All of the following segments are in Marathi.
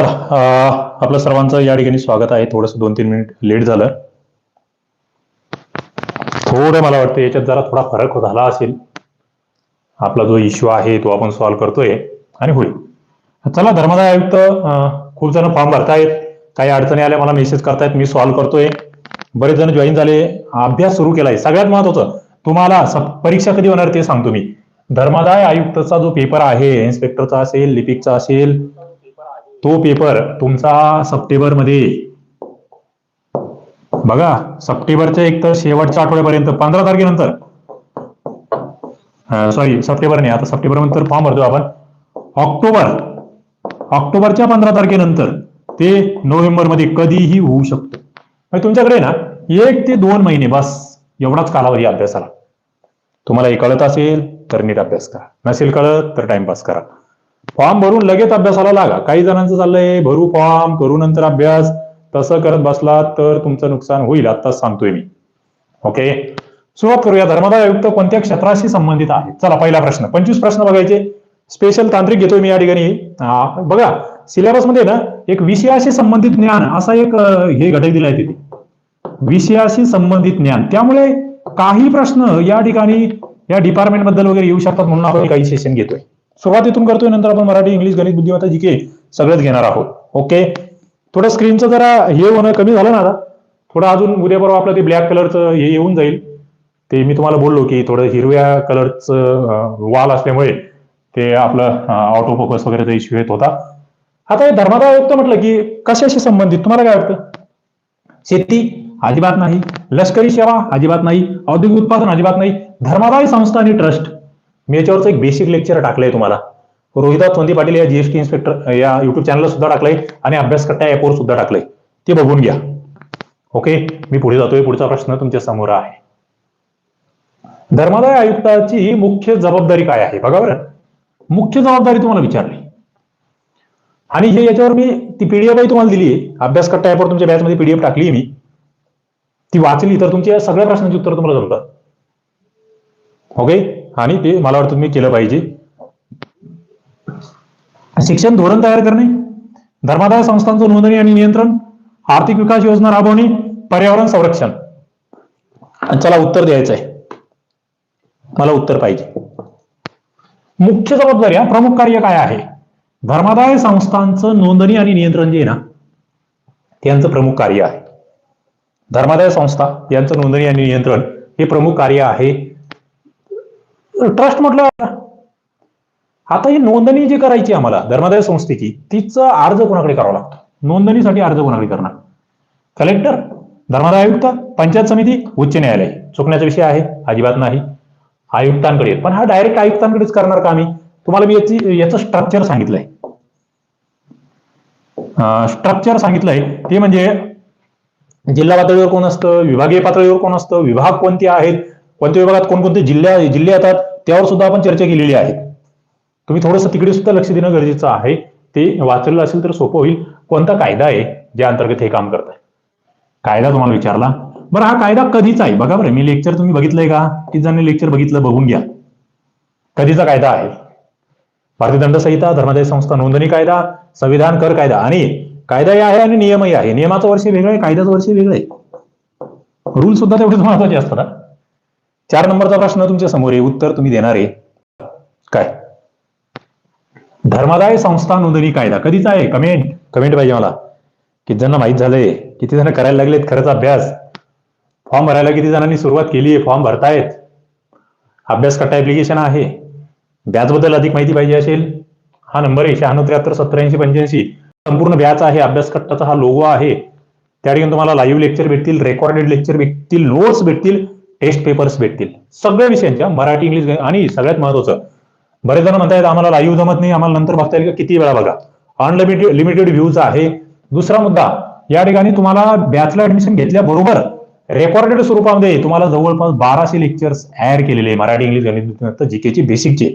चला आपलं सर्वांचं या ठिकाणी स्वागत आहे. थोडंसं दोन तीन मिनिट लेट झालं. थोडं मला वाटतं याच्यात जरा थोडा फरक झाला असेल. आपला जो इश्यू आहे तो आपण सॉल्व्ह करतोय आणि होईल. चला धर्मदाय आयुक्त खूप जण फॉर्म भरतायत. काही अडचणी आल्या मला मेसेज करतायत मी सॉल्व्ह करतोय. बरेच जण जॉईन झाले. अभ्यास सुरू केलाय. सगळ्यात महत्वाचं तुम्हाला परीक्षा कधी होणार ते सांगतो मी. धर्मादाय आयुक्तचा जो पेपर आहे इन्स्पेक्टरचा असेल लिपिकचा असेल तो पेपर तुमचा सप्टेंबरमध्ये बघा सप्टेंबरच्या एक तर शेवटच्या आठवड्यापर्यंत पंधरा तारखेनंतर. सॉरी सप्टेंबर नाही आता सप्टेंबर नंतर फॉर्म भरतो आपण. ऑक्टोबर. ऑक्टोबरच्या पंधरा तारखेनंतर ते नोव्हेंबरमध्ये कधीही होऊ शकतं. म्हणजे तुमच्याकडे ना एक ते दोन महिने बस एवढाच कालावधी अभ्यासाला. तुम्हाला हे कळत असेल तर नीट अभ्यास करा. नसेल कळत तर टाइमपास करा. फॉर्म भरून लगेच अभ्यासाला लागा. काही जणांचं चाललंय भरू फॉर्म करू नंतर अभ्यास. तसं करत बसला तर तुमचं नुकसान होईल आत्ताच सांगतोय मी. ओके सुरुवात करूया. धर्मदाय आयुक्त कोणत्या क्षेत्राशी संबंधित आहे? चला पहिला प्रश्न. पंचवीस प्रश्न बघायचे. स्पेशल तांत्रिक घेतोय मी या ठिकाणी. बघा. सिलेबसमध्ये ना एक विषयाशी संबंधित ज्ञान असा एक हे घटक दिलाय तिथे. विषयाशी संबंधित ज्ञान. त्यामुळे काही प्रश्न या ठिकाणी या डिपार्टमेंटबद्दल वगैरे येऊ शकतात म्हणून आपण काही सेशन घेतोय. सुरुवातीतून करतोय नंतर आपण मराठी इंग्लिश गणित बुद्धिमत्ता जी के सगळंच घेणार आहोत. ओके? थोडं स्क्रीनचं जरा हे होणं कमी झालं ना आता. थोडं अजून उद्या परवा आपलं ते ब्लॅक कलरचं हे येऊन जाईल. ते मी तुम्हाला बोललो की थोडं हिरव्या कलरचं वाल असल्यामुळे ते आपलं ऑटो फोकस वगैरेचा इश्यू येत होता. आता हे धर्मादाय आयुक्त म्हटलं की कशाशी संबंधित? तुम्हाला काय वाटतं? शेती अजिबात नाही. लष्करी सेवा अजिबात नाही. औद्योगिक उत्पादन अजिबात नाही. धर्मादाय संस्था आणि ट्रस्ट मी याच्यावरचं एक बेसिक लेक्चर टाकलंय तुम्हाला. रोहिदास चोंदी पाटील या जीएसटी इन्स्पेक्टर या युट्यूब चॅनलला सुद्धा टाकलंय आणि अभ्यासकट्टा ऍपवर सुद्धा टाकलंय. ते बघून घ्या. ओके मी पुढे जातोय. पुढचा प्रश्न तुमच्यासमोर आहे. धर्मादाय आयुक्ताची मुख्य जबाबदारी काय आहे? बघा बरं. मुख्य जबाबदारी तुम्हाला विचारली. आणि हे याच्यावर मी ती पीडीएफ तुम्हाला दिली आहे अभ्यास कट्टा ऍपवर तुमच्या बॅचमध्ये पीडीएफ टाकली मी. ती वाचली तर तुमच्या सगळ्या प्रश्नांची उत्तर तुम्हाला जमतात. ओके आणि ते मला वाटतं तुम्ही केलं पाहिजे. शिक्षण धोरण तयार करणे धर्मादाय संस्थांचं नोंदणी आणि नियंत्रण आर्थिक विकास योजना राबवणे पर्यावरण संरक्षण. चला उत्तर द्यायचं आहे मला उत्तर पाहिजे. मुख्य जबाबदारी हा प्रमुख कार्य काय आहे? धर्मादाय संस्थांचं नोंदणी आणि नियंत्रण जे आहे ना त्यांचं प्रमुख कार्य आहे. धर्मादाय संस्था यांचं नोंदणी आणि नियंत्रण हे प्रमुख कार्य आहे. ट्रस्ट म्हटलं आता ही नोंदणी जी करायची आम्हाला धर्मादाय संस्थेची तिचा अर्ज कोणाकडे करावा लागतो? नोंदणीसाठी अर्ज कोणाकडे करणार? कलेक्टर धर्मादाय आयुक्त पंचायत समिती उच्च न्यायालय. चुकण्याचा विषय आहे अजिबात नाही. आयुक्तांकडे. पण हा डायरेक्ट आयुक्तांकडेच करणार का आम्ही? तुम्हाला मी याची याचं स्ट्रक्चर सांगितलंय. स्ट्रक्चर सांगितलंय. ते म्हणजे जिल्हा पातळीवर कोण असतं? विभागीय पातळीवर कोण असतं? विभाग कोणते आहेत? कोणत्या विभागात कोणकोणते जिल्हे जिल्हे येतात? त्यावर सुद्धा आपण चर्चा केलेली आहे. तुम्ही थोडंसं तिकडे सुद्धा लक्ष देणं गरजेचं आहे. ते वाचलेलं असेल तर सोपं होईल. कोणता कायदा आहे ज्या अंतर्गत हे काम करत आहे कायदा तुम्हाला विचारला. बरं हा कायदा कधीचा आहे? बघा बरं मी लेक्चर तुम्ही बघितलंय का? किती जणांनी लेक्चर बघितलं बघून घ्या. कधीचा कायदा आहे? भारतीय दंड संहिता धर्मादाय संस्था नोंदणी कायदा संविधान कर कायदा. आणि कायदाही आहे आणि नियमही आहे. नियमाचं वर्ष वेगळं आहे कायद्याचं वर्ष वेगळं आहे. रूल सुद्धा तेवढेच महत्त्वाचे असतात चार नंबरचा प्रश्न तुमच्यासमोर आहे. उत्तर तुम्ही देणार आहे. काय? धर्मादाय संस्था नोंदणी कायदा. कधीचा आहे? कमेंट कमेंट पाहिजे मला. किती जणांना माहीत झालंय? किती जण करायला लागलेत? खरंच अभ्यास. फॉर्म भरायला किती जणांनी सुरुवात केली आहे फॉर्म भरतायत. अभ्यास करता ऍप्लिकेशन आहे. बॅचबद्दल अधिक माहिती पाहिजे असेल. हा नंबर आहे शहाण्णव त्र्याहत्तर सत्त्याऐंशी पंच्याऐंशी. संपूर्ण बॅच आहे. अभ्यास कट्टाचा हा लोगो आहे. त्या ठिकाणी तुम्हाला लाईव्ह लेक्चर भेटतील रेकॉर्डेड लेक्चर भेटतील नोट्स भेटतील. टेस्ट पेपर्स भेटतील. सगळ्या विषयांच्या मराठी इंग्लिश आणि सगळ्यात महत्वाचं बरेच जण म्हणतायत आम्हाला लाईव्ह जमत नाही आम्हाला नंतर बघता येईल का? किती वेळा बघा. अनलिमिटेड लिमिटेड व्ह्यूज आहे. दुसरा मुद्दा या ठिकाणी तुम्हाला बॅचला ऍडमिशन घेतल्याबरोबर रेकॉर्डेड स्वरूपामध्ये तुम्हाला जवळपास बाराशे लेक्चर्स ऍड केलेले मराठी इंग्लिश गणित जीकेची बेसिकचे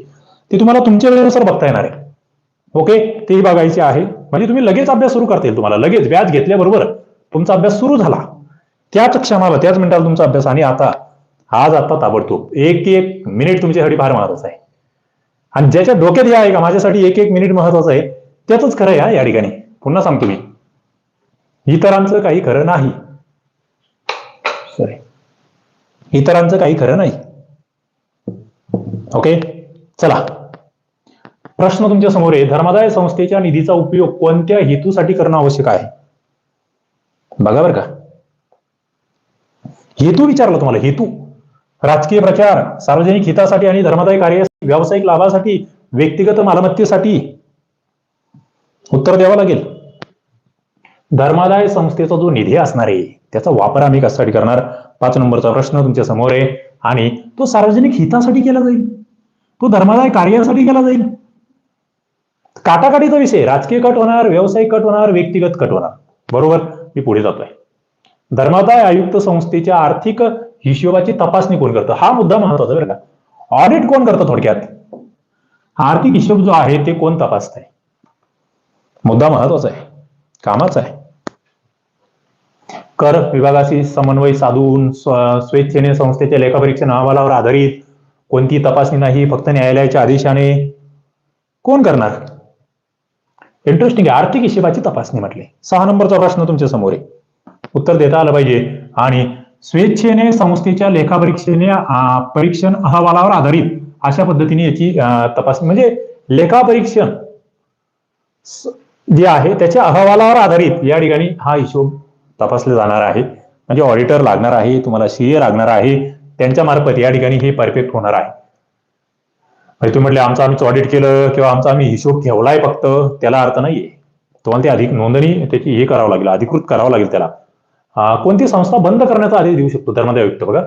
ते तुम्हाला तुमच्या वेळेनुसार बघता येणार आहे. ओके तेही बघायचे आहे. म्हणजे तुम्ही लगेच अभ्यास सुरू करता येईल तुम्हाला. लगेच व्याज घेतल्याबरोबर तुमचा अभ्यास सुरू झाला. त्याच क्षणाला त्याच मिनिटाला तुमचा अभ्यास आणि आता आज आता ताबडतोब एक एक मिनिट तुमच्यासाठी फार महत्त्वाचा आहे. आणि ज्याच्या डोक्यात या आहे का माझ्यासाठी एक एक मिनिट महत्वाचं आहे त्याच खरं आहे या ठिकाणी. पुन्हा सांगतो मी. इतरांचं काही खरं नाही. सॉरी इतरांचं काही खरं नाही. ओके चला. प्रश्न तुमच्यासमोर आहे धर्मादाय संस्थेच्या निधीचा उपयोग कोणत्या हेतूसाठी करणं आवश्यक आहे? बघा बरं का. हेतू विचारला तुम्हाला हेतू. राजकीय प्रचार सार्वजनिक हितासाठी आणि धर्मादाय कार्य व्यावसायिक लाभासाठी व्यक्तिगत मालमत्तेसाठी उत्तर द्यावं लागेल. धर्मादाय संस्थेचा जो निधी असणार आहे त्याचा वापर आम्ही कशासाठी करणार? पाच नंबरचा प्रश्न तुमच्यासमोर आहे. आणि तो सार्वजनिक हितासाठी केला जाईल. तो धर्मादाय कार्यासाठी केला जाईल. काटाकाटीचा विषय राजकीय कट होणार व्यावसायिक कट होणार व्यक्तिगत कट होणार. बरोबर? मी पुढे जातोय. धर्मादाय आयुक्त संस्थेच्या आर्थिक हिशोबाची तपासणी कोण करतं? हा मुद्दा महत्त्वाचा बरं का. ऑडिट कोण करतं थोडक्यात? आर्थिक हिशोब जो आहे ते कोण तपासत आहे मुद्दा महत्त्वाचा आहे. कामाचा आहे. कर विभागाशी समन्वय साधून स्वेच्छेने संस्थेच्या लेखापरीक्षण अहवालावर आधारित कोणती तपासणी नाही फक्त न्यायालयाच्या आदेशाने. कोण करणार? इंटरेस्टिंग आहे. आर्थिक हिशेबाची तपासणी म्हटले. सहा नंबरचा प्रश्न तुमच्यासमोर आहे. उत्तर देता आलं पाहिजे. आणि स्वेच्छेने संस्थेच्या लेखापरीक्षेने परीक्षेने परीक्षण अहवालावर आधारित अशा पद्धतीने याची तपासणी म्हणजे लेखापरीक्षण परीक्षण जे आहे त्याच्या अहवालावर आधारित या ठिकाणी हा हिशोब तपासला जाणार आहे. म्हणजे ऑडिटर लागणार आहे तुम्हाला सीए लागणार आहे त्यांच्या मार्फत या ठिकाणी हे परफेक्ट होणार आहे. म्हणजे तुम्ही म्हटले आमचं आम्ही ऑडिट केलं किंवा आमचा आम्ही हिशोब ठेवलाय फक्त त्याला अर्थ नाहीये. तुम्हाला ते अधिक नोंदणी त्याची हे करावं लागेल अधिकृत करावं लागेल त्याला. कोणती संस्था बंद करण्याचा आदेश देऊ शकतो? धर्मादाय आयुक्त बघा.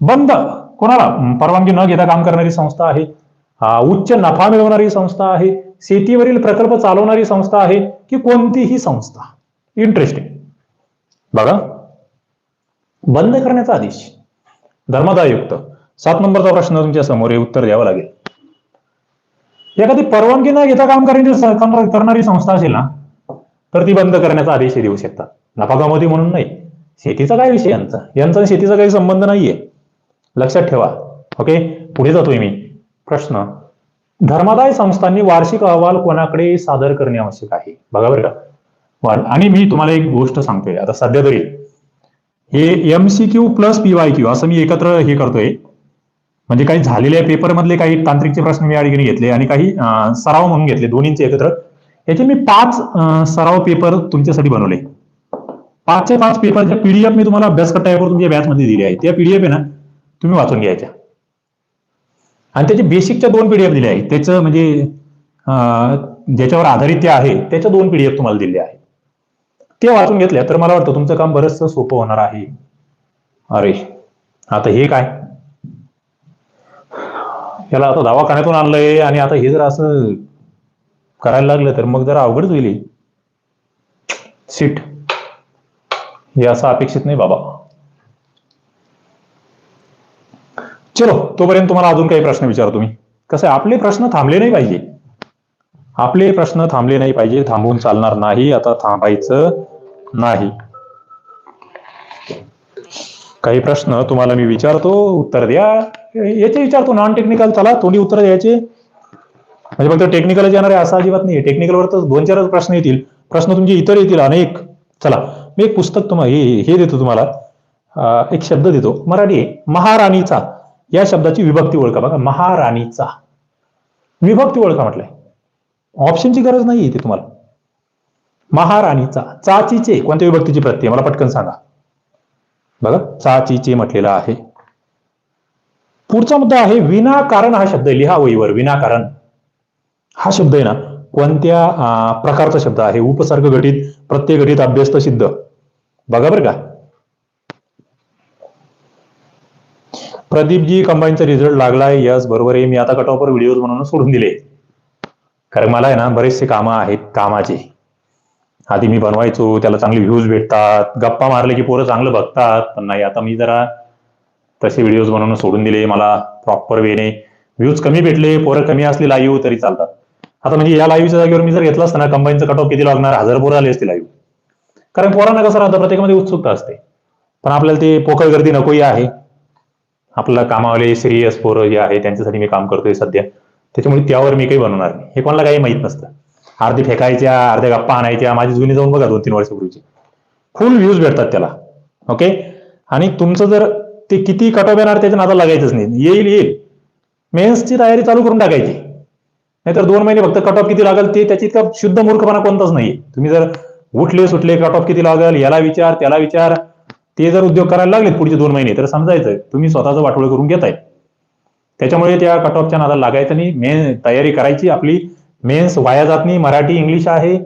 बंद. कोणाला? परवानगी न घेता काम करणारी संस्था आहे. उच्च नफा मिळवणारी संस्था आहे. शेतीवरील प्रकल्प चालवणारी संस्था आहे की कोणतीही संस्था? इंटरेस्टिंग बघा. बंद करण्याचा आदेश. धर्मादाय आयुक्त. सात नंबरचा प्रश्न तुमच्यासमोर हे उत्तर द्यावं लागेल. एखादी परवानगी न घेता काम करण्याची करणारी संस्था असेल ना तर ती बंद करण्याचा आदेश देऊ शकतात नफा म्हणून नाही. शेतीचा काय विषय यांचा? यांचा शेतीचा काही संबंध नाहीये. लक्षात ठेवा. ओके पुढे जातोय मी. प्रश्न. धर्मादाय संस्थांनी वार्षिक अहवाल कोणाकडे सादर करणे आवश्यक आहे? बघा बरं का. आणि मी तुम्हाला एक गोष्ट सांगतोय. आता सध्या तरी. हे एमसीक्यू प्लस पीवाय क्यू असं मी एकत्र हे करतोय. म्हणजे काही झालेल्या पेपर मधले काही तांत्रिकचे प्रश्न मी या ठिकाणी घेतले आणि काही सराव म्हणून घेतले. दोन्हींचे एकत्र. याचे मी पाच सराव पेपर तुमच्यासाठी बनवले. पाचशे पाच पेपरच्या पीडीएफ मी तुम्हाला अभ्यास करता यावर तुमच्या बॅच मध्ये दिली आहे त्या पीडीएफ आहे ना तुम्ही वाचून घ्यायच्या. आणि त्याचे बेसिकच्या दोन पीडीएफ दिले आहेत. त्याचं म्हणजे ज्याच्यावर आधारित ते आहे त्याच्या दोन पीडीएफ तुम्हाला दिले आहे ते वाचून घेतल्या तर मला वाटतं तुमचं काम बरंचसं सोपं होणार आहे. अरे आता हे काय? याला आता दवाखान्यातून आणलंय आणि आता हे जर असं करायला लागलं तर मग जरा अवघडच होईल सीट हे असं अपेक्षित नाही बाबा. चलो तोपर्यंत तुम्हाला अजून काही प्रश्न विचारतो तुम्ही. कसं आहे आपले प्रश्न थांबले नाही पाहिजे. आपले प्रश्न थांबले नाही पाहिजे थांबून चालणार नाही आता थांबायचं नाही. काही प्रश्न तुम्हाला मी विचारतो उत्तर द्या. याचे विचारतो नॉन टेक्निकल चला तोंडी उत्तर द्यायचे. म्हणजे फक्त टेक्निकल येणार आहे असं अजिबात नाही टेक्निकलवर तर दोन चारच प्रश्न येतील. प्रश्न तुमचे इतर येतील अनेक. चला मी एक पुस्तक तुम्हाला हे हे देतो तुम्हाला. एक शब्द देतो. मराठी महाराणीचा. या शब्दाची विभक्ती ओळखा. बघा महाराणीचा. विभक्ती ओळखा म्हटलंय. ऑप्शनची गरज नाही इथे तुम्हाला. महाराणीचा. चाचीचे. कोणत्या विभक्तीची प्रत्यय? मला पटकन सांगा. बघा चाचीचे म्हटलेला आहे. पुढचा मुद्दा आहे विनाकारण हा शब्द आहे. लिहा वहीवर विनाकारण. हा शब्द आहे ना कोणत्या प्रकारचा शब्द आहे? उपसर्ग घटित प्रत्यय घटित अभ्यस्त सिद्ध. बघा बरं का. प्रदीपजी कंबाईनचा रिझल्ट लागलाय. यस बरोबर आहे. मी आता कटॉपर व्हिडिओ बनवून सोडून दिले. कारण मला आहे ना बरेचसे कामं आहेत कामाचे. आधी मी बनवायचो त्याला चांगले व्ह्यूज भेटतात. गप्पा मारले की पोरं चांगलं बघतात. पण नाही आता मी जरा तसे व्हिडिओज बनवणं सोडून दिले. मला प्रॉपर वेने व्ह्यूज कमी भेटले पोरं कमी असले लाईव्ह तरी चालतात. आता म्हणजे या लाईव्हच्या जागेवर मी जर घेतला असता ना कंबाईनचं कट ऑफ किती लागणार? हजार पोरं आले असते लाईव्ह कारण पोरांना कसं राहतं प्रत्येकामध्ये उत्सुकता असते. पण आपल्याला ते पोकळ गर्दी नकोही आहे. आपल्याला कामावाले सिरियस पोरं जे आहे त्यांच्यासाठी मी काम करतोय सध्या. त्याच्यामुळे त्यावर मी काही बनवणार नाही. हे कोणाला काही माहीत नसतं. अर्धे फेकायच्या अर्ध्या गप्पा आणायच्या माझी जुनी जाऊन बघा दोन तीन वर्षापूर्वीची फुल व्ह्यूज भेटतात त्याला. ओके आणि तुमचं जर ते किती कट ऑफ येणार त्याच्या नादाला लागायचंच नाही. येईल येईल. मेन्सची तयारी चालू करून टाकायची. नाहीतर दोन महिने फक्त कट ऑफ किती लागेल ते त्याची इतका शुद्ध मूर्खपणा कोणताच नाही तुम्ही जर उठले सुटले कट ऑफ किती लागेल याला विचार त्याला विचार ते जर उद्योग करायला लागले पुढचे दोन महिने तर समजायचं तुम्ही स्वतःचं वाटोळ करून घेताय. त्याच्यामुळे त्या कट ऑफच्या नादाला लागायचं नाही. मेन तयारी करायची. आपली मेन्स वाया जात नाही. मराठी इंग्लिश आहे.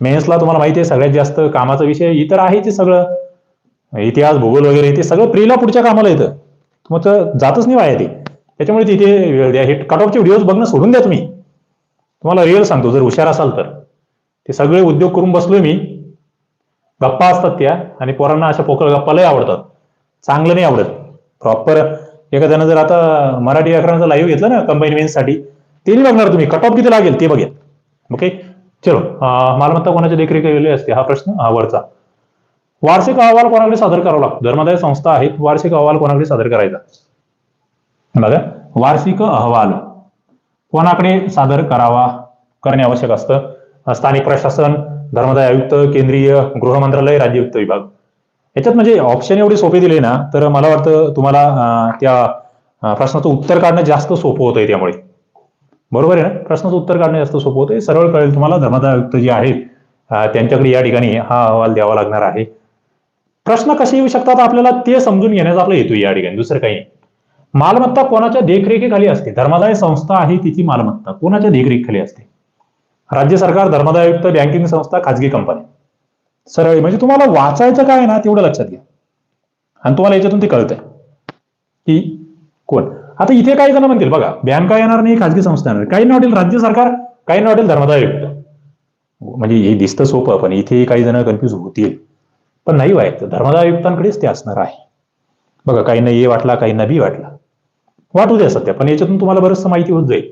मेन्सला तुम्हाला माहिती आहे सगळ्यात जास्त कामाचा विषय इतर आहे ते सगळं. इतिहास भूगोल वगैरे ते सगळं प्रीला पुढच्या कामाला येतं. तुमचं जातच नाही वाया ते. त्याच्यामुळे तिथे हे कट ऑफचे व्हिडिओज बघणं सोडून द्या तुम्ही. तुम्हाला रिअल सांगतो जर हुशार असाल तर. ते सगळे उद्योग करून बसलोय मी. गप्पा असतात त्या आणि पोरांना अशा पोकळ गप्पा लय आवडतात. चांगलं नाही आवडत. प्रॉपर एखाद्यानं जर आता मराठी व्याकरणाचं लाईव्ह घेतलं ना कंबाईन मेन्ससाठी ते नाही बघणार तुम्ही. कट ऑफ किती लागेल ते बघेल. ओके चलो मालमत्ता कोणाच्या देखरेखीखाली असते? हा प्रश्न हा वरचा. वार्षिक अहवाल कोणाकडे सादर करावा लागतो? धर्मादाय संस्था आहेत वार्षिक अहवाल कोणाकडे सादर करायचा? बघा वार्षिक अहवाल. कोणाकडे सादर करावा करणे आवश्यक असतं? स्थानिक प्रशासन धर्मदाय आयुक्त केंद्रीय गृह मंत्रालय राज्य वित्त विभाग. याच्यात म्हणजे ऑप्शन एवढे सोपे दिले ना तर मला वाटतं तुम्हाला त्या प्रश्नाचं उत्तर काढणं जास्त सोपं होतंय त्यामुळे. बरोबर आहे ना? प्रश्नाचं उत्तर काढणं जास्त सोपं होतंय. सरळ कळेल तुम्हाला धर्मदाय आयुक्त जे आहेत त्यांच्याकडे या ठिकाणी हा अहवाल द्यावा लागणार आहे. प्रश्न कसे येऊ शकतात? आपल्याला ते समजून घेण्याचा आपला हेतू या ठिकाणी. दुसरं काही नाही. मालमत्ता कोणाच्या देखरेखीखाली असते? धर्मादाय संस्था आहे तिची मालमत्ता. कोणाच्या देखरेखीखाली असते? राज्य सरकार धर्मादाय आयुक्त बँकिंग संस्था खाजगी कंपनी सरळ म्हणजे तुम्हाला वाचायचं काय आहे ना तेवढं लक्षात घ्या. आणि तुम्हाला याच्यातून ते कळतंय. की कोण? आता इथे काही जण म्हणतील बघा बँका येणार नाही खाजगी संस्था येणार काही वाटेल राज्य सरकार काही ना वाटेल धर्मादाय आयुक्त. म्हणजे हे दिसतं सोपं पण इथे काही जण कन्फ्युज होतील. पण नाही व्हायचं. धर्मादाय आयुक्तांकडेच ते असणार आहे. बघा काहींना ए वाटला काहींना बी वाटला. वाटू द्या सध्या पण याच्यातून तुम्हाला बरंचसं माहिती होत जाईल.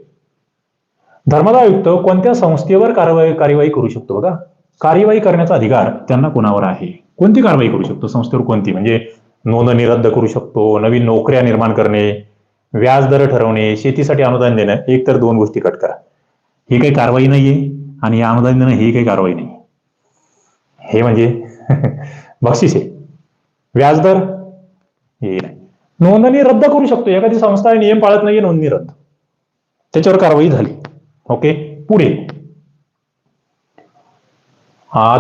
धर्मादाय आयुक्त कोणत्या संस्थेवर कारवाई कार्यवाही करू शकतो बघा? कार्यवाही करण्याचा अधिकार त्यांना कोणावर आहे? कोणती कारवाई करू शकतो संस्थेवर कोणती? म्हणजे नोंदणी रद्द करू शकतो नवीन नोकऱ्या निर्माण करणे व्याजदर ठरवणे शेतीसाठी अनुदान देणं एक तर दोन गोष्टी कट करा. ही काही कारवाई नाहीये आणि या अनुदान देणं ही काही कारवाई नाही हे म्हणजे बक्षीस आहे. व्याजदर हे नाही. नोंदणी रद्द करू शकतो. एखादी संस्था नियम पाळत नाहीये नोंदणी रद्द. त्याच्यावर कारवाई झाली. ओके? पुढे.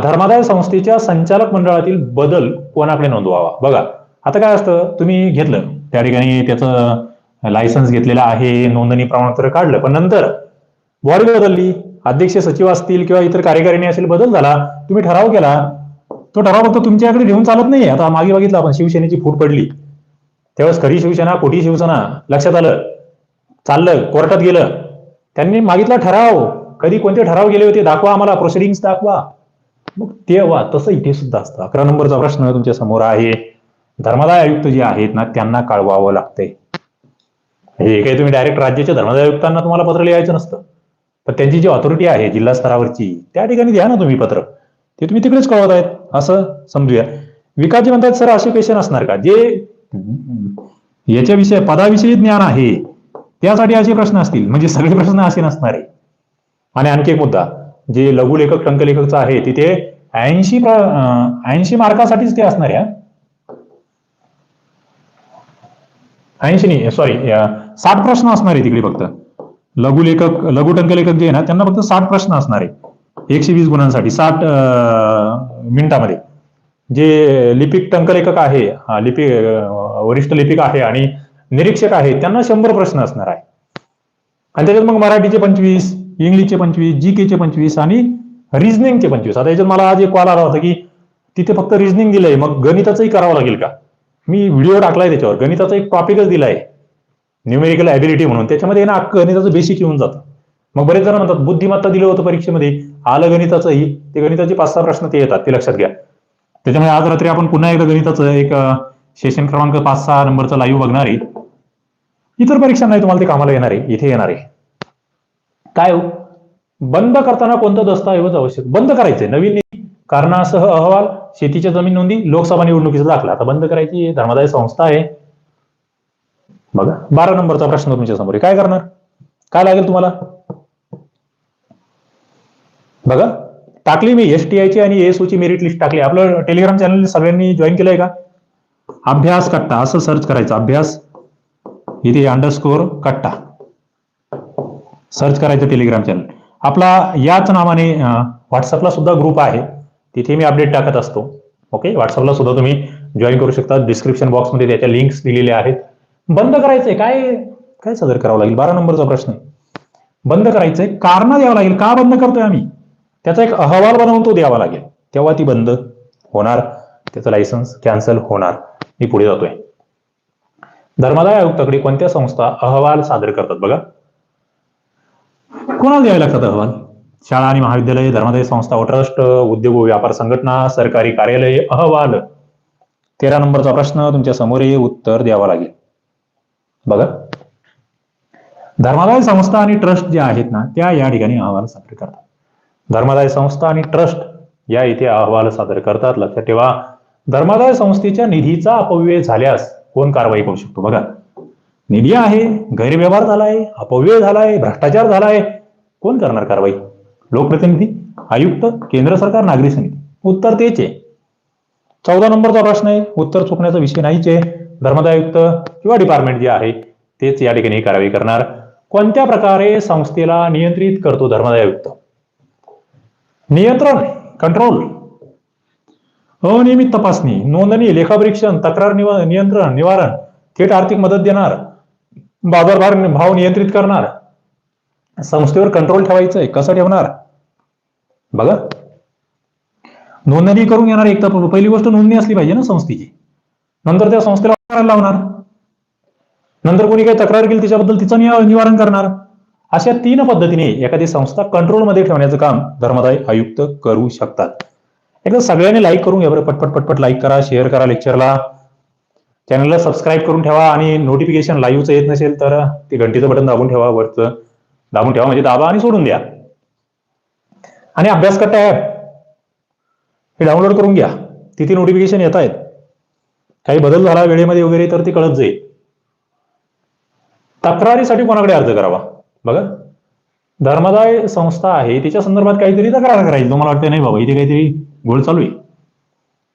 धर्मादाय संस्थेच्या संचालक मंडळातील बदल कोणाकडे नोंदवावा? बघा आता काय असतं? तुम्ही घेतलं. त्या ठिकाणी त्याचं लायसन्स घेतलेलं आहे नोंदणी प्रमाणपत्र काढलं. पण नंतर बॉडी बदलली. अध्यक्ष सचिव असतील किंवा इतर कार्यकारिणी असेल बदल झाला. तुम्ही ठराव केला. तो ठराव फक्त तुमच्याकडे घेऊन चालत नाही आता मागे बघितलं आपण शिवसेनेची फूट पडली. त्यावेळेस खरी शिवसेना खोटी शिवसेना लक्षात आलं. चाललं कोर्टात गेलं. त्यांनी मागितला ठराव. कधी कोणते ठराव गेले होते दाखवा आम्हाला प्रोसिडिंग दाखवा. मग तेव्हा तसं इथे सुद्धा असतं. अकरा नंबरचा प्रश्न तुमच्यासमोर आहे. धर्मादाय आयुक्त जे आहेत ना त्यांना कळवावं लागतंय. हे काही तुम्ही डायरेक्ट राज्याच्या धर्मादाय आयुक्तांना तुम्हाला पत्र लिहायचं नसतं. पण त्यांची जी ऑथॉरिटी आहे जिल्हा स्तरावरची त्या ठिकाणी द्या ना तुम्ही पत्र. ते तुम्ही तिकडेच कळवत आहेत असं समजूया. विकासजी म्हणतात सर असे पेशन असणार का? जे याच्याविषयी पदाविषयी ज्ञान आहे. त्यासाठी असे प्रश्न असतील. म्हणजे सगळे प्रश्न असे नसणारे आणि आणखी एक मुद्दा. जे लघुलेखक टंकलेखकचा आहे तिथे ऐंशी ऐंशी मार्कासाठीच ते असणार आहे ऐंशी नाही सॉरी साठ प्रश्न असणार आहे तिकडे फक्त. लघुलेखक लघु टंकलेखक जे आहे ना त्यांना फक्त साठ प्रश्न असणार आहे. एकशे वीस गुणांसाठी साठ मिनिटामध्ये. जे लिपिक टंकलेखक आहे हा, लिपी वरिष्ठ लिपिक आहे आणि निरीक्षक आहे त्यांना शंभर प्रश्न असणार आहे. आणि त्याच्यात मग मराठीचे पंचवीस इंग्लिशचे पंचवीस जी केचे पंचवीस आणि रिझनिंगचे पंचवीस. आता याच्यात मला आज एक कॉल आला होता की तिथे फक्त रिझनिंग दिलंय मग गणिताचंही करावं लागेल का? मी व्हिडिओ टाकलाय त्याच्यावर. गणिताचा एक टॉपिकच दिलाय. न्यूमेरिकल ॲबिलिटी म्हणून. त्याच्यामध्ये ना गणिताचं बेसिक येऊन जातं. मग बरेच जण म्हणतात बुद्धिमत्ता दिलं होतं परीक्षेमध्ये. आलं गणिताचंही. ते गणिताचे पाच सहा प्रश्न ते येतात ते लक्षात घ्या. त्याच्यामुळे आज रात्री आपण पुन्हा एकदा गणिताचं एक सेशन क्रमांक पाच सहा नंबरचा लाईव्ह बघणार आहे. इतर परीक्षा नाही तुम्हाला ते कामाला येणार आहे. इथे येणार आहे. काय हो? बंद करताना कोणतं दस्तऐवज आवश्यक? बंद करायचंय. नवीन कारणासह अहवाल शेतीच्या जमीन नोंदी लोकसभा निवडणुकीचा दाखला. आता बंद करायची धर्मादाय संस्था आहे. बघा बारा नंबरचा प्रश्न तुमच्यासमोर काय करणार? काय लागेल तुम्हाला? बघा. टाकली मी एस टी आयची आणि एस ची मेरिट लिस्ट टाकली. आपलं टेलिग्राम चॅनल सगळ्यांनी जॉईन केलंय का? अभ्यास कट्टा असं सर्च करायचं. अभ्यास इथे अंडरस्कोर कट्टा. सर्च करायचं टेलिग्राम चॅनल आपला याच नावाने व्हॉट्सअपला सुद्धा ग्रुप आहे. तिथे मी अपडेट टाकत असतो. ओके व्हॉट्सअपला सुद्धा तुम्ही जॉईन करू शकता. डिस्क्रिप्शन बॉक्समध्ये त्याच्या लिंक्स दिलेल्या आहेत. बंद करायचंय. काय काय सादर करावं लागेल? बारा नंबरचा प्रश्न आहे. बंद करायचंय. कारण द्यावं लागेल. का बंद करतोय आम्ही? त्याचा एक अहवाल बनवून तो द्यावा लागेल. तेव्हा ती बंद होणार. त्याचं लायसन्स कॅन्सल होणार. मी पुढे जातोय. धर्मादाय आयुक्ताकडे कोणत्या संस्था अहवाल सादर करतात बघा. कोणाला द्यावे लागतात अहवाल? शाळा आणि महाविद्यालय धर्मादाय संस्था व ट्रस्ट उद्योग व व्यापार संघटना सरकारी कार्यालय अहवाल. तेरा नंबरचा प्रश्न तुमच्यासमोर उत्तर द्यावा लागेल. बघा. धर्मादाय संस्था आणि ट्रस्ट ज्या आहेत ना त्या या ठिकाणी अहवाल सादर करतात. धर्मादाय संस्था आणि ट्रस्ट या इथे अहवाल सादर करतात. लक्षात ठेवा. धर्मादाय संस्थेच्या निधीचा अपव्यय झाल्यास कोण कारवाई करू शकतो? बघा. निधी आहे गैरव्यवहार झालाय अपव्यय झालाय भ्रष्टाचार झालाय. कोण करणार कारवाई? लोकप्रतिनिधी आयुक्त केंद्र सरकार नागरी समिती? उत्तर तेच. आहे चौदा नंबरचा प्रश्न आहे. उत्तर चुकण्याचा विषय नाहीच. आहे धर्मादाय आयुक्त किंवा डिपार्टमेंट जे आहे तेच या ठिकाणी कारवाई करणार. कोणत्या प्रकारे संस्थेला नियंत्रित करतो धर्मादाय आयुक्त? नियंत्रण कंट्रोल अनियमित तपासणी नोंदणी लेखापरीक्षण तक्रार नियंत्रण निवारण. थेट आर्थिक मदत देणार. बाजारभार भाव नियंत्रित करणार. संस्थेवर कंट्रोल ठेवायचंय कसं ठेवणार? बघा. नोंदणी करून घेणार एक तर पहिली गोष्ट नोंदणी असली पाहिजे ना संस्थेची. नंतर त्या संस्थेला लावणार. नंतर कोणी काही तक्रार केली त्याच्याबद्दल तिचं निवारण करणार. अशा तीन पद्धतीने एखादी संस्था कंट्रोलमध्ये ठेवण्याचं काम धर्मदाय आयुक्त करू शकतात. एकदा सगळ्यांनी लाईक करून घ्या बरं. पटपट पटपट लाईक करा शेअर करा लेक्चरला चॅनलला सबस्क्राईब करून ठेवा आणि नोटिफिकेशन लाईव्हचं येत नसेल तर ते घंटीचं बटन दाबून ठेवा वरचं दाबून ठेवा म्हणजे दाबा आणि सोडून द्या. आणि अभ्यास करता ॲप हे डाउनलोड करून घ्या. तिथे नोटिफिकेशन येत आहेत. काही बदल झाला वेळेमध्ये वगैरे तर ते कळत जाईल. तक्रारीसाठी कोणाकडे अर्ज करावा? बघा. धर्मादाय संस्था आहे तिच्या संदर्भात काहीतरी तक्रार करायची. तुम्हाला वाटतं नाही बाबा इथे काहीतरी गोळ चालू आहे.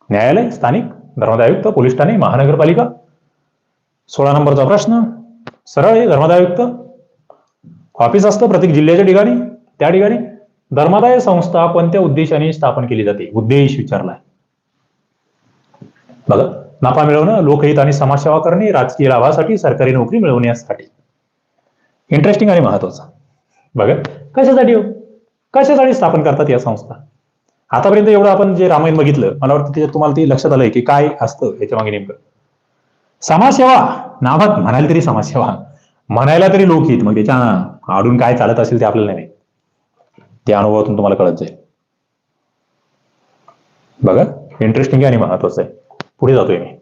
न्यायालय स्थानिक धर्मादाय आयुक्त पोलीस ठाणे महानगरपालिका. सोळा नंबरचा प्रश्न. सरळ आहे धर्मादाय आयुक्त ऑफिस असतं प्रत्येक जिल्ह्याच्या ठिकाणी त्या ठिकाणी. धर्मादाय संस्था कोणत्या उद्देशाने स्थापन केली जाते? उद्देश विचारलाय. बघा नफा मिळवणं लोकहित आणि समाजसेवा करणे राजकीय लाभासाठी सरकारी नोकरी मिळवण्यासाठी. इंटरेस्टिंग आणि महत्वाचं. बघा कशासाठी हो? कशासाठी स्थापन करतात या संस्था? आतापर्यंत एवढं आपण जे रामायण बघितलं मला वाटतं त्याच्यात तुम्हाला ते लक्षात आलंय की काय असतं याच्या मागे नेमकं. समाजसेवा नावात म्हणायला तरी समाजसेवा. म्हणायला तरी लोकहित मग त्याच्या आडून काय चालत असेल ते आपल्याला नाही. त्या अनुभवातून तुम्हाला कळत जाईल. बघा इंटरेस्टिंग आणि महत्वाचं आहे. पुढे जातोय मी.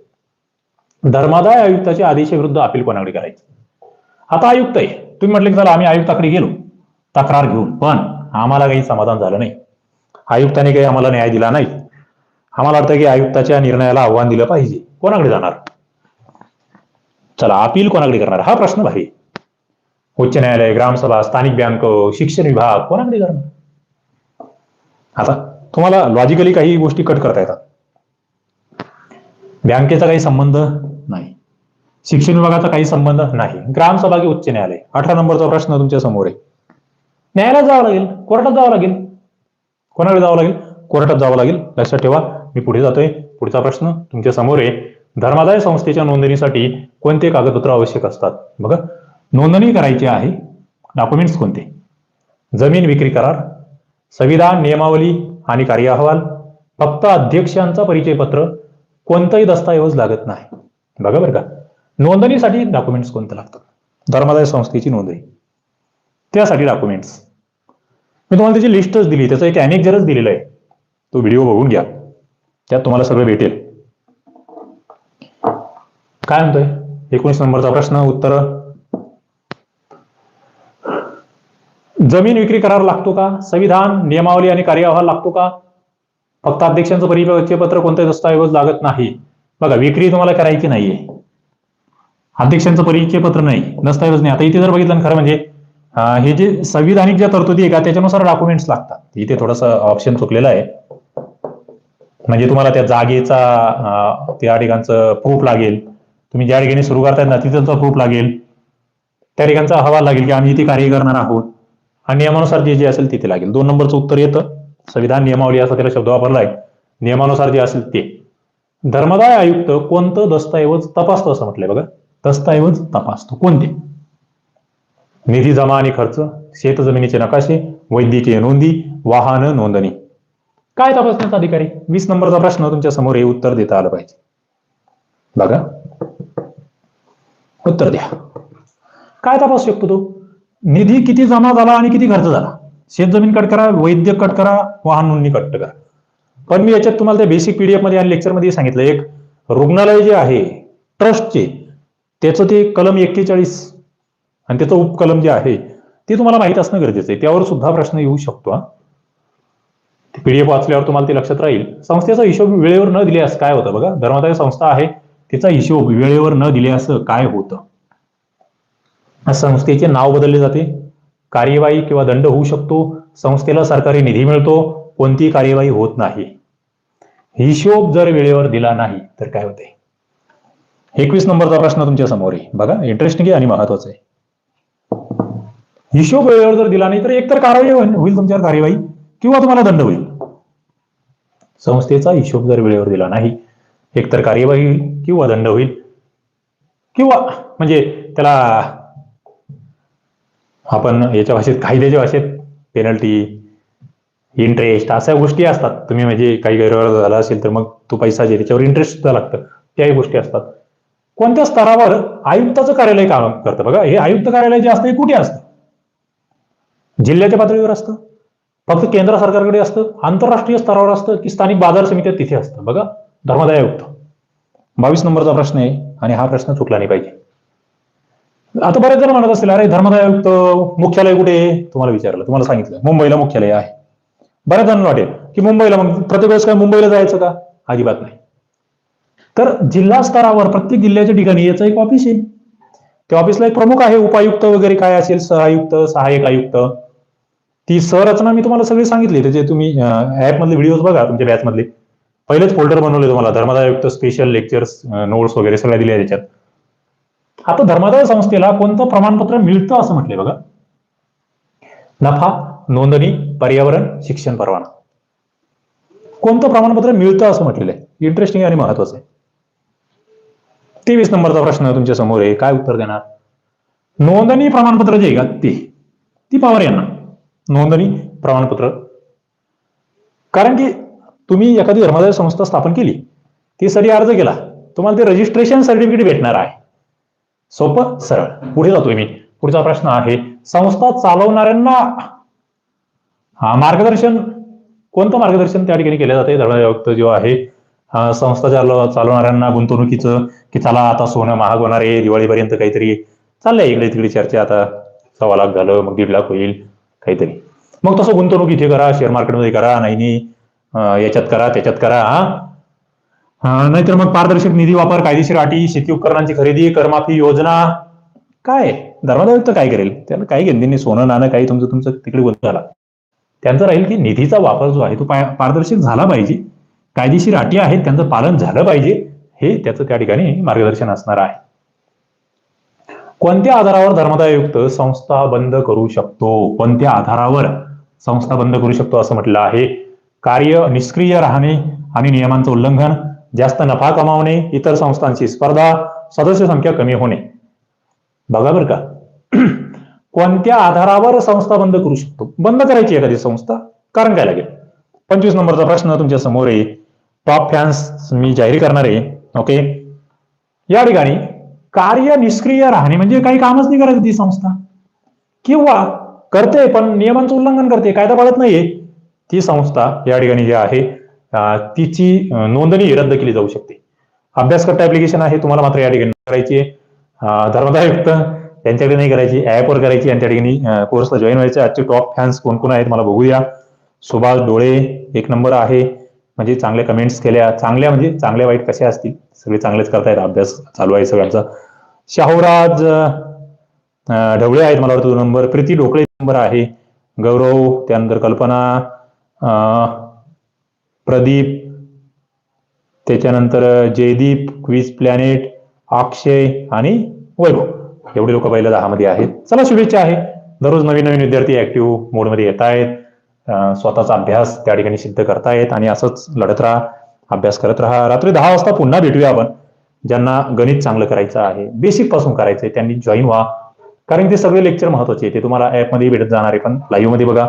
धर्मादाय आयुक्ताच्या आदेशाविरुद्ध अपील कोणाकडे करायचं? आता आयुक्त आहे. तुम्ही म्हटले की चला आम्ही आयुक्ताकडे गेलो. तक्रार घेऊन. पण आम्हाला काही समाधान झालं नाही. आयुक्ताने काही आम्हाला न्याय दिला नाही. आम्हाला वाटतं की आयुक्ताच्या निर्णयाला आव्हान दिलं पाहिजे. कोणाकडे जाणार? चला अपील कोणाकडे करणार? हा प्रश्न भारी. उच्च न्यायालय ग्रामसभा स्थानिक बँक शिक्षण विभाग कोणाकडे करणार? आता तुम्हाला लॉजिकली काही गोष्टी कट करता येतात. बँकेचा काही संबंध शिक्षण विभागाचा काही संबंध नाही. ग्रामसभा की उच्च न्यायालय. अठरा नंबरचा प्रश्न तुमच्यासमोर आहे. न्यायालयात जावं लागेल कोर्टात जावं लागेल. कोणाकडे जावं लागेल? कोर्टात जावं लागेल. लक्षात ठेवा मी पुढे जातोय. पुढचा प्रश्न तुमच्यासमोर आहे. धर्मादाय संस्थेच्या नोंदणीसाठी कोणते कागदपत्र आवश्यक असतात? बघा नोंदणी करायची आहे. डॉक्युमेंट्स कोणते? जमीन विक्री करार संविधान नियमावली आणि कार्य अहवाल फक्त अध्यक्षांचा परिचय पत्र कोणताही दस्तऐवज लागत नाही. बघा बरं का. नोंदणीसाठी डॉक्युमेंट्स कोणतं लागतं धर्मादाय संस्थेची नोंदणी. त्यासाठी डॉक्युमेंट्स मी तुम्हाला त्याची लिस्टच दिली त्याचा एक अनेक्झरच दिलेला आहे. तो व्हिडिओ बघून घ्या. त्यात तुम्हाला सगळं भेटेल. काय म्हणतोय? एकोणीस नंबरचा प्रश्न उत्तर. जमीन विक्री करार लागतो का? संविधान नियमावली आणि कार्य अहवाल लागतो का? फक्त अध्यक्षांचं परिचय पत्र कोणते दस्तऐवज लागत नाही? बघा विक्री तुम्हाला करायची नाहीये. अध्यक्षांचं परिचय पत्र नाही दस्तऐवज नाही. आता इथे जर बघितलं खरं म्हणजे हे जे संविधानिक ज्या तरतुदी आहे का त्याच्यानुसार डॉक्युमेंट्स लागतात. इथे थोडस ऑप्शन चुकलेलं आहे. म्हणजे तुम्हाला त्या जागेचा त्या ठिकाणचं प्रूफ लागेल. तुम्ही ज्या ठिकाणी सुरू करताय ना तिथंचा प्रूफ लागेल. त्या ठिकाणचा अहवाल लागेल की आम्ही इथे कार्य करणार आहोत. आणि नियमानुसार जे जे असेल तिथे लागेल. दोन नंबरचं उत्तर येतं. संविधान नियमावली असा त्याला शब्द वापरलाय. नियमानुसार जे असेल ते. धर्मदाय आयुक्त कोणतं दस्तऐवज तपासतो असं म्हटलंय बघा. दस्तऐवज तपासतो. कोणते? निधी जमा आणि खर्च शेत जमिनीचे नकाशे वैद्यकीय नोंदी वाहन नोंदणी. काय तपासण्याचा अधिकारी? वीस नंबरचा प्रश्न तुमच्यासमोर हे उत्तर देता आलं पाहिजे. बघा. उत्तर द्या. काय तपासू शकतो तो? निधी किती जमा झाला आणि किती खर्च झाला? शेत जमीन कट करा वैद्य कट करा वाहन नोंदणी कट करा. पण मी याच्यात तुम्हाला त्या बेसिक पीडीएफमध्ये आणि लेक्चरमध्ये सांगितलं. एक रुग्णालय जे आहे ट्रस्टचे त्याचं ते कलम एक्केचाळीस आणि त्याचं उपकलम जे आहे ते तुम्हाला माहीत असणं गरजेचं आहे. त्यावर सुद्धा प्रश्न येऊ शकतो पीडीएफ वाचल्यावर तुम्हाला ते लक्षात राहील. संस्थेचा हिशोब वेळेवर न दिल्यास काय होतं बघा? धर्मादाय संस्था आहे तिचा हिशोब वेळेवर न दिल्यास काय होतं? संस्थेचे नाव बदलले जाते. कार्यवाही किंवा दंड होऊ शकतो. संस्थेला सरकारी निधी मिळतो. कोणती कार्यवाही होत नाही. हिशोब जर वेळेवर दिला नाही तर काय होते? एकवीस नंबरचा प्रश्न तुमच्यासमोर आहे. बघा इंटरेस्टिंग आहे आणि महत्वाचं आहे. हिशोब वेळेवर जर दिला नाही तर एकतर कारवाई होईल. होईल तुमच्यावर कार्यवाही किंवा तुम्हाला दंड होईल. संस्थेचा हिशोब जर वेळेवर दिला नाही एकतर कार्यवाही होईल किंवा दंड होईल. किंवा म्हणजे त्याला आपण याच्या भाषेत कायद्याच्या भाषेत पेनल्टी इंटरेस्ट अशा गोष्टी असतात. तुम्ही म्हणजे काही गैरव्यवहार झाला असेल तर मग तो पैसा जे त्याच्यावर इंटरेस्ट सुद्धा लागतं त्याही गोष्टी असतात. कोणत्या स्तरावर आयुक्ताचं कार्यालय काम करतं? बघा हे आयुक्त कार्यालय जे असतं हे कुठे असतं? जिल्ह्याच्या पातळीवर असतं? फक्त केंद्र सरकारकडे असतं? आंतरराष्ट्रीय स्तरावर असतं? की स्थानिक बाजार समित्या तिथे असतं? बघा धर्मदाय आयुक्त. बावीस नंबरचा प्रश्न आहे आणि हा प्रश्न चुकला नाही पाहिजे. आता बरेच जण म्हणत असतील अरे धर्मदाय आयुक्त मुख्यालय कुठे आहे? तुम्हाला विचारलं तुम्हाला सांगितलं मुंबईला मुख्यालय आहे. बऱ्याच जण वाटेल की मुंबईला मग प्रत्येक वेळेस काय मुंबईला जायचं का? अजिबात नाही. तर जिल्हा स्तरावर प्रत्येक जिल्ह्याच्या ठिकाणी याचं एक ऑफिस आहे. त्या ऑफिसला एक प्रमुख आहे उपायुक्त वगैरे काय असेल सहआयुक्त सहाय्यक आयुक्त. ती संरचना मी तुम्हाला सगळी सांगितली त्याचे तुम्ही ऍप मधले व्हिडिओज बघा तुमच्या बॅच मधले. पहिलेच फोल्डर बनवले तुम्हाला धर्मदाय आयुक्त स्पेशल लेक्चर्स नोट्स वगैरे सगळ्या दिल्या त्याच्यात आता धर्मादाय संस्थेला कोणतं प्रमाणपत्र मिळतं असं म्हटले बघा. नफा नोंदणी पर्यावरण शिक्षण परवाना. कोणतं प्रमाणपत्र मिळतं असं म्हटलेलं आहे? इंटरेस्टिंग आणि महत्वाचं आहे. तेवीस नंबरचा प्रश्न तुमच्यासमोर आहे. काय उत्तर देणार? नोंदणी प्रमाणपत्र जे आहे का ते. ती पवार यांना. नोंदणी प्रमाणपत्र. कारण की तुम्ही एखादी धर्मादाय संस्था स्थापन केली ती साठी अर्ज केला तुम्हाला ते रजिस्ट्रेशन सर्टिफिकेट भेटणार आहे. सोपं सरळ. पुढे जातोय मी. पुढचा प्रश्न आहे संस्था चालवणाऱ्यांना हा मार्गदर्शन कोणतं मार्गदर्शन त्या ठिकाणी केलं जाते? धर्मादाय आयुक्त जो आहे संस्था चालव चालवणाऱ्यांना गुंतवणुकीचं की चला आता सोनं महाग होणार आहे दिवाळीपर्यंत काहीतरी चाललंय इकडे तिकडे चर्चा. आता सव्वा लाख झालं मग दीड लाख होईल काहीतरी. मग तसं गुंतवणूक इथे करा शेअर मार्केटमध्ये करा नाही नाही याच्यात करा त्याच्यात करा हा. नाहीतर मग पारदर्शक निधी वापर कायदेशीर अटी शेती उपकरणांची खरेदी करमाफी योजना. काय? धर्मादायुक्त काय करेल? त्याला काही घेणं सोनं नाणं काही तुमचं तुमचं तिकडे गुंत झाला त्यांचा राहील की निधीचा वापर जो आहे तो पारदर्शक झाला पाहिजे. कायदेशीर अटी आहेत त्यांचं पालन झालं पाहिजे. हे त्याचं त्या ठिकाणी मार्गदर्शन असणार आहे. कोणत्या आधारावर धर्मदाय आयुक्त संस्था बंद करू शकतो? कोणत्या आधारावर संस्था बंद करू शकतो असं म्हटलं आहे? कार्य निष्क्रिय राहणे आणि नियमांचं उल्लंघन जास्त नफा कमावणे इतर संस्थांची स्पर्धा सदस्य संख्या कमी होणे. बघा बरं का. कोणत्या आधारावर संस्था बंद करू शकतो? बंद करायची एखादी संस्था? कारण काय लागेल? पंचवीस नंबरचा प्रश्न तुमच्यासमोर आहे. टॉप फॅन्स मी जाहीर करणार आहे ओके या ठिकाणी कार्य निष्क्रिय राहणे म्हणजे काही कामच नाही करायचं ती संस्था. किंवा करते पण नियमांचं उल्लंघन करते कायदा पाळत नाहीये. ती संस्था या ठिकाणी जी आहे तिची नोंदणी रद्द केली जाऊ शकते. अभ्यासकर्ता ऍप्लिकेशन आहे तुम्हाला मात्र या ठिकाणी करायची आहे. धर्मदाय त्यांच्याकडे नाही करायची ऍपवर करायची आणि त्या ठिकाणी कोर्सला जॉईन व्हायचे आजचे टॉप फॅन्स कोण कोण आहेत मला बघूया सुभाष डोळे एक नंबर आहे. म्हणजे चांगल्या कमेंट्स केल्या. चांगल्या म्हणजे चांगल्या वाईट कशा असतील? सगळे चांगलेच करतायत. अभ्यास चालू आहे सगळ्यांचा. शाहूराज ढवळे आहेत मला वाटतं नंबर प्रीती ढोकळे नंबर आहे. गौरव त्यानंतर कल्पना प्रदीप त्याच्यानंतर जयदीप क्विज प्लॅनेट अक्षय आणि वैभव. एवढे लोक पहिल्या दहामध्ये आहेत. चला शुभेच्छा आहे. दररोज नवीन नवीन विद्यार्थी ऍक्टिव्ह मोडमध्ये येत आहेत स्वतःचा अभ्यास त्या ठिकाणी सिद्ध करतायत आणि असंच लढत राहा अभ्यास करत राहा. रात्री दहा वाजता पुन्हा भेटूया आपण. ज्यांना गणित चांगलं करायचं आहे बेसिकपासून करायचंय त्यांनी जॉईन व्हा. कारण ते सगळे लेक्चर महत्त्वाचे ते तुम्हाला ऍपमध्ये भेटत जाणार आहे पण लाईव्हमध्ये बघा.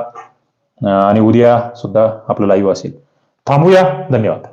आणि उद्या सुद्धा आपलं लाईव्ह असेल. थांबूया. धन्यवाद.